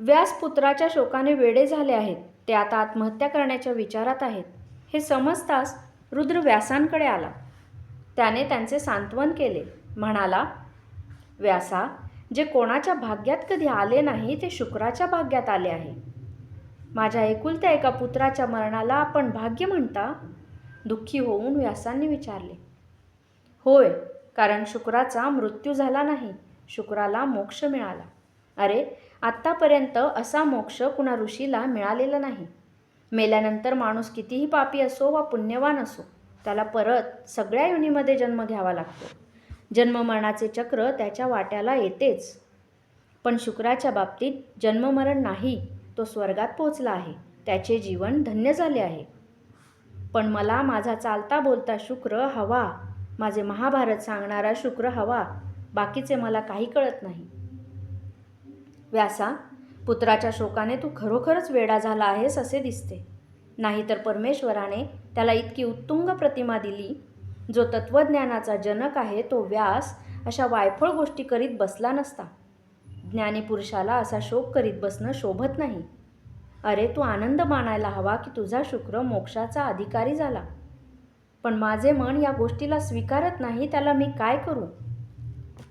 व्यासपुत्राच्या शोकाने वेडे झाले आहेत. ते आता आत्महत्या करण्याच्या विचारात आहेत. हे समजताच रुद्र व्यासांकडे आला. त्याने त्यांचे सांत्वन केले. म्हणाला व्यासा जे कोणाच्या भाग्यात कधी आले नाही ते शुक्राच्या भाग्यात आले आहे. माझ्या एकुलत्या एका पुत्राच्या मरणाला आपण भाग्य म्हणता? दुःखी होऊन व्यासांनी विचारले होय कारण शुक्राचा मृत्यू झाला नाही. शुक्राला मोक्ष मिळाला. अरे आत्तापर्यंत असा मोक्ष कुणा ऋषीला मिळालेला नाही. मेल्यानंतर माणूस कितीही पापी असो वा पुण्यवान असो त्याला परत सगळ्या युनीमध्ये जन्म घ्यावा लागतो. जन्ममरणाचे चक्र त्याच्या वाट्याला येतेच. पण शुक्राच्या बाबतीत जन्ममरण नाही तो स्वर्गात पोचला आहे. त्याचे जीवन धन्य झाले आहे. पण मला माझा चालता बोलता शुक्र हवा. माझे महाभारत सांगणारा शुक्र हवा. बाकीचे मला काही कळत नाही. व्यासा पुत्राच्या शोकाने तू खरोखरच वेडा झाला आहेस असे दिसते. नाहीतर परमेश्वराने त्याला इतकी उत्तुंग प्रतिमा दिली जो तत्त्वज्ञानाचा जनक आहे तो व्यास अशा वायफळ गोष्टी करीत बसला नसता. ज्ञानी पुरुषाला असा शोक करीत बसणं शोभत नाही. अरे तू आनंद मानायला हवा की तुझा शुक्र मोक्षाचा अधिकारी झाला. पण माझे मन या गोष्टीला स्वीकारत नाही त्याला मी काय करू?